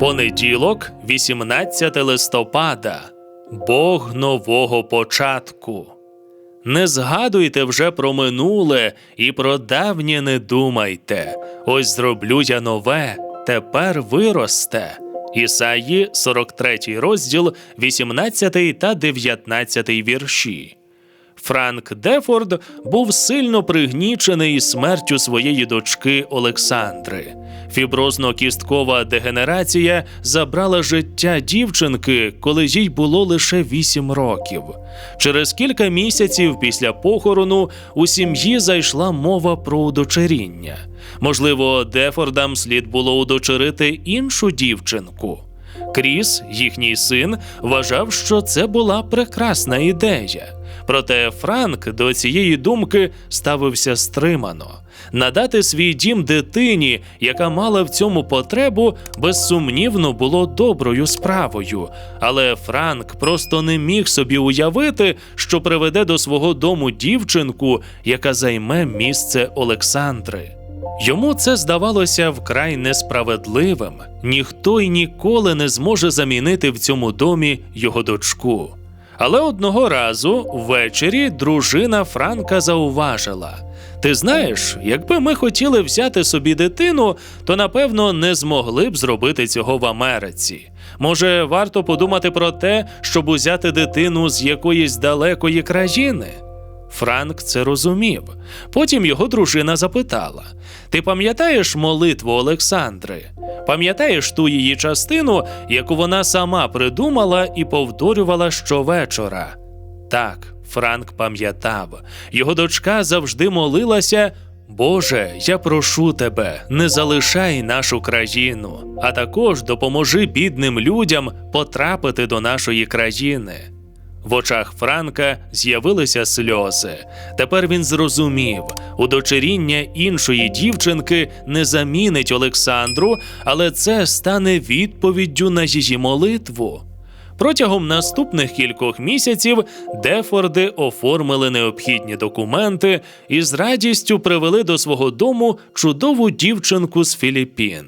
Понеділок, 18 листопада. Бог нового початку. Не згадуйте вже про минуле і про давнє не думайте. Ось зроблю я нове, тепер виросте. Ісаї, 43 розділ, 18 та 19 вірші. Франк Дефорд був сильно пригнічений смертю своєї дочки Олександри. Фіброзно-кісткова дегенерація забрала життя дівчинки, коли їй було лише 8 років. Через кілька місяців після похорону у сім'ї зайшла мова про удочеріння. Можливо, Дефордам слід було удочерити іншу дівчинку. Кріс, їхній син, вважав, що це була прекрасна ідея. Проте Франк до цієї думки ставився стримано. Надати свій дім дитині, яка мала в цьому потребу, безсумнівно було доброю справою. Але Франк просто не міг собі уявити, що приведе до свого дому дівчинку, яка займе місце Олександри. Йому це здавалося вкрай несправедливим. Ніхто й ніколи не зможе замінити в цьому домі його дочку. Але одного разу ввечері дружина Франка зауважила: Ти знаєш, якби ми хотіли взяти собі дитину, то напевно не змогли б зробити цього в Америці. Може, варто подумати про те, щоб узяти дитину з якоїсь далекої країни. Франк це розумів. Потім його дружина запитала: Ти пам'ятаєш молитву Олександри? Пам'ятаєш ту її частину, яку вона сама придумала і повторювала щовечора? Так, Франк пам'ятав. Його дочка завжди молилася. Боже, я прошу тебе, не залишай нашу країну, а також допоможи бідним людям потрапити до нашої країни. В очах Франка з'явилися сльози. Тепер він зрозумів, удочеріння іншої дівчинки не замінить Олександру, але це стане відповіддю на її молитву. Протягом наступних кількох місяців Дефорди оформили необхідні документи і з радістю привели до свого дому чудову дівчинку з Філіппін.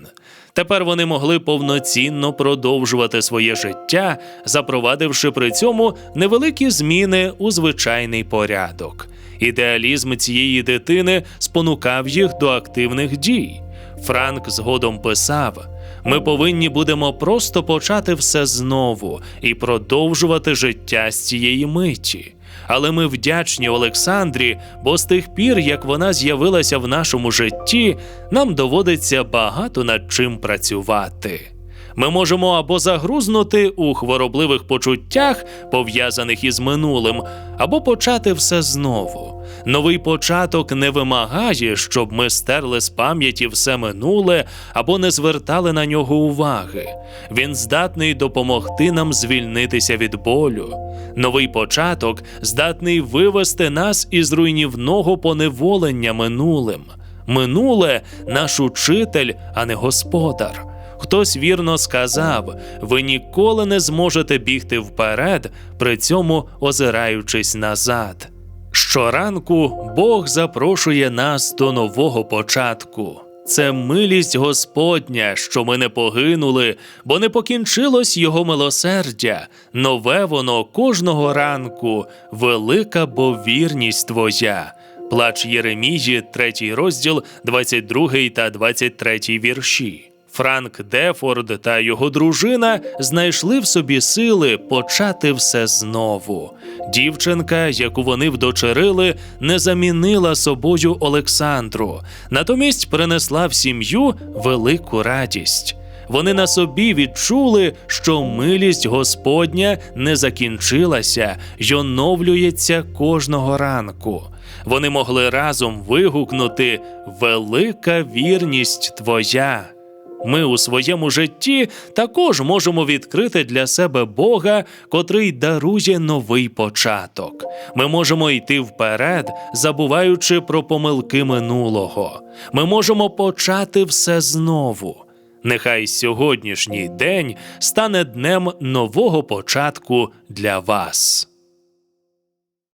Тепер вони могли повноцінно продовжувати своє життя, запровадивши при цьому невеликі зміни у звичайний порядок. Ідеалізм цієї дитини спонукав їх до активних дій. Франк згодом писав: ми повинні будемо просто почати все знову і продовжувати життя з цієї миті. Але ми вдячні Олександрі, бо з тих пір, як вона з'явилася в нашому житті, нам доводиться багато над чим працювати. Ми можемо або загрузнути у хворобливих почуттях, пов'язаних із минулим, або почати все знову. Новий початок не вимагає, щоб ми стерли з пам'яті все минуле або не звертали на нього уваги. Він здатний допомогти нам звільнитися від болю. Новий початок здатний вивести нас із руйнівного поневолення минулим. Минуле наш учитель, а не господар. Хтось вірно сказав: ви ніколи не зможете бігти вперед, при цьому озираючись назад. Щоранку Бог запрошує нас до нового початку. Це милість Господня, що ми не погинули, бо не покінчилось Його милосердя. Нове воно кожного ранку, велика бо вірність Твоя. Плач Єремії, 3 розділ, 22 та 23 вірші. Франк Дефорд та його дружина знайшли в собі сили почати все знову. Дівчинка, яку вони вдочерили, не замінила собою Олександру, натомість принесла в сім'ю велику радість. Вони на собі відчули, що милість Господня не закінчилася й оновлюється кожного ранку. Вони могли разом вигукнути Велика вірність Твоя. Ми у своєму житті також можемо відкрити для себе Бога, котрий дарує новий початок. Ми можемо йти вперед, забуваючи про помилки минулого. Ми можемо почати все знову. Нехай сьогоднішній день стане днем нового початку для вас.